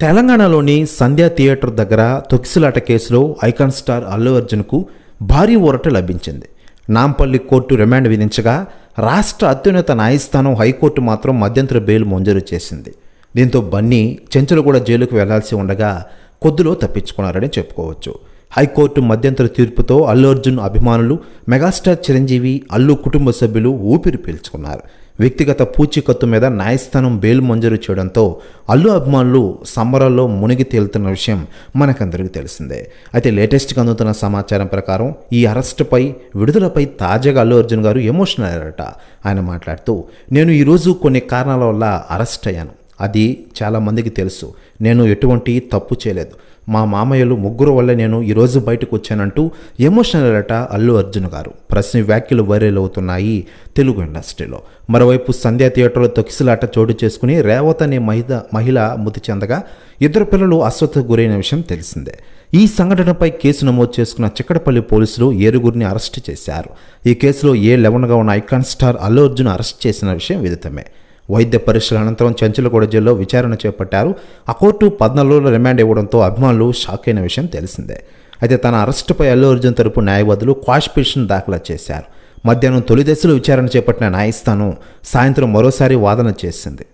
తెలంగాణలోని సంధ్యా థియేటర్ దగ్గర తొక్సిలాట కేసులో ఐకాన్ స్టార్ అల్లు అర్జున్కు భారీ ఊరట లభించింది. నాంపల్లి కోర్టు రిమాండ్ విధించగా రాష్ట్ర అత్యున్నత న్యాయస్థానం హైకోర్టు మాత్రం మధ్యంతర బెయిల్ మంజూరు చేసింది. దీంతో బన్నీ చెంచలగూడ జైలుకు వెళ్ళాల్సి ఉండగా కొద్దిలో తప్పించుకున్నారని చెప్పుకోవచ్చు. హైకోర్టు మధ్యంతర తీర్పుతో అల్లు అర్జున్ అభిమానులు మెగాస్టార్ చిరంజీవి అల్లు కుటుంబ సభ్యులు ఊపిరి పీల్చుకున్నారు. వ్యక్తిగత పూచీకత్తు మీద న్యాయస్థానం బెయిల్ మంజూరు చేయడంతో అల్లు అభిమానులు సంబరాల్లో మునిగి తేలుతున్న విషయం మనకందరికీ తెలిసిందే. అయితే లేటెస్ట్గా అందుతున్న సమాచారం ప్రకారం ఈ అరెస్టుపై విడుదలపై తాజాగా అల్లు అర్జున్ గారు ఎమోషనల్ అయ్యారట. ఆయన మాట్లాడుతూ నేను ఈరోజు కొన్ని కారణాల వల్ల అరెస్ట్ అయ్యాను. అది చాలామందికి తెలుసు. నేను ఎటువంటి తప్పు చేయలేదు. మా మామయ్యలు ముగ్గురు వల్ల నేను ఈరోజు బయటకు వచ్చానంటూ ఎమోషనల్ అట అల్లు అర్జున్ గారు. ప్రశ్న వ్యాఖ్యలు వైరల్ అవుతున్నాయి తెలుగు ఇండస్ట్రీలో. మరోవైపు సంధ్యా థియేటర్లో తొక్కిసలాట చోటు చేసుకుని రేవత్ అనే మహిళ మహిళ మృతి చెందగా ఇద్దరు పిల్లలు అస్వస్థకు గురైన విషయం తెలిసిందే. ఈ సంఘటనపై కేసు నమోదు చేసుకున్న చిక్కడపల్లి పోలీసులు ఏరుగురిని అరెస్ట్ చేశారు. ఈ కేసులో ఏ లెవెన్గా ఉన్న icon star Allu Arjun arrest చేసిన విషయం విదితమే. వైద్య పరీక్షల అనంతరం చంచలగూడ జైల్లో విచారణ చేపట్టారు. ఆ కోర్టు పద్నాలుగు రోజుల రిమాండ్ ఇవ్వడంతో అభిమానులు షాక్ అయిన విషయం తెలిసిందే. అయితే తన అరెస్టుపై అల్లు అర్జున్ తరపు న్యాయవాదులు క్వాష్ పిటిషన్ దాఖలు చేశారు. మధ్యాహ్నం తొలి దశలో విచారణ చేపట్టిన న్యాయస్థానం సాయంత్రం మరోసారి వాదన చేసింది.